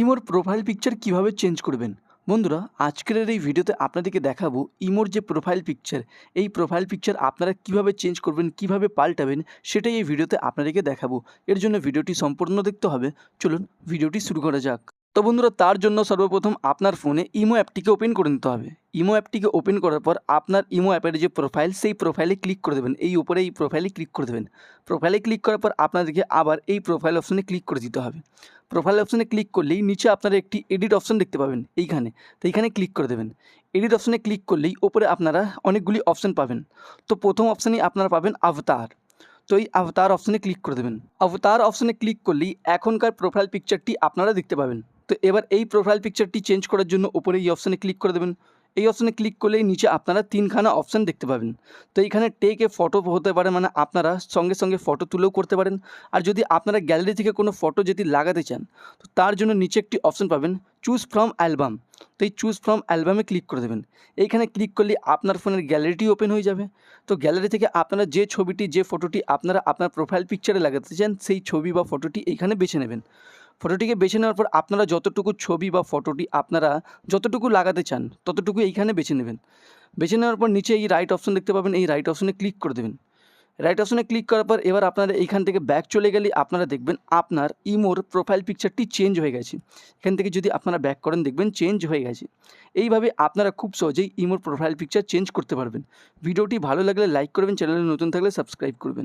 ইমোর profile picture কীভাবে change করবেন? বন্ধুরা, আজকের এই ভিডিওতে আপনাদেরকে দেখাবো ইমোর যে প্রোফাইল পিকচার এই প্রোফাইল পিকচার আপনারা কীভাবে চেঞ্জ করবেন, কীভাবে পাল্টাবেন, সেটাই এই ভিডিওতে আপনাদেরকে দেখাবো। এর জন্য ভিডিওটি সম্পূর্ণ দেখতে হবে। চলুন ভিডিওটি শুরু করা যাক। তো বন্ধুরা, তার জন্য সর্বপ্রথম আপনার ফোনে ইমো অ্যাপটিকে ওপেন করে নিতে হবে। ইমো অ্যাপটিকে ওপেন করার পর আপনার ইমো অ্যাপের যে প্রোফাইল, সেই প্রোফাইলে ক্লিক করে দেবেন। এই উপরে এই প্রোফাইলে ক্লিক করে দেবেন। প্রোফাইলে ক্লিক করার পর আপনাদেরকে আবার এই প্রোফাইল অপশনে ক্লিক করে দিতে হবে। প্রোফাইল অপশনে ক্লিক করলেই নিচে আপনারা একটি এডিট অপশন দেখতে পাবেন এইখানে। তো এইখানে ক্লিক করে দেবেন। এডিট অপশনে ক্লিক করলেই ওপরে আপনারা অনেকগুলি অপশন পাবেন। তো প্রথম অপশানেই আপনারা পাবেন আভতার তো এই আভতার অপশনে ক্লিক করে দেবেন। আভতার অপশনে ক্লিক করলেই এখনকার প্রোফাইল পিকচারটি আপনারা দেখতে পাবেন। তো এবার এই প্রোফাইল পিকচারটি চেঞ্জ করার জন্য উপরে এই অপশানে ক্লিক করে দেবেন। এই অপশানে ক্লিক করলেই নিচে আপনারা তিনখানা অপশান দেখতে পাবেন। তো এইখানে টেক এ ফটো হতে পারে মানে আপনারা সঙ্গে সঙ্গে ফটো তুলেও করতে পারেন। আর যদি আপনারা গ্যালারি থেকে কোনো ফটো যদি লাগাতে চান, তো তার জন্য নিচে একটি অপশান পাবেন চুজ ফ্রম অ্যালবাম তো এই চুজ ফ্রম অ্যালবামে ক্লিক করে দেবেন। এইখানে ক্লিক করলে আপনার ফোনের গ্যালারিটি ওপেন হয়ে যাবে। তো গ্যালারি থেকে আপনারা যে ছবিটি, যে ফটোটি আপনারা আপনার প্রোফাইল পিকচারে লাগাতে চান, সেই ছবি বা ফটোটি এইখানে বেছে নেবেন। ফটোটিকে বেছে নেওয়ার পর আপনারা যতটুকু ছবি বা ফটোটি আপনারা যতটুকু লাগাতে চান, ততটুকু এইখানে বেছে নেবেন। বেছে নেওয়ার পর নিচে এই রাইট অপশন দেখতে পাবেন, এই রাইট অপশনে ক্লিক করে দেবেন। রাইট অপশনে ক্লিক করার পর এবার আপনারা এইখান থেকে ব্যাক চলে গেলে আপনারা দেখবেন আপনার ইমোর প্রোফাইল পিকচারটি চেঞ্জ হয়ে গেছে। এখান থেকে যদি আপনারা ব্যাক করেন, দেখবেন চেঞ্জ হয়ে গেছে। এইভাবে আপনারা খুব সহজেই ইমোর প্রোফাইল পিকচার চেঞ্জ করতে পারবেন। ভিডিওটি ভালো লাগলে লাইক করবেন চ্যানেলে নতুন থাকলে সাবস্ক্রাইব করবেন।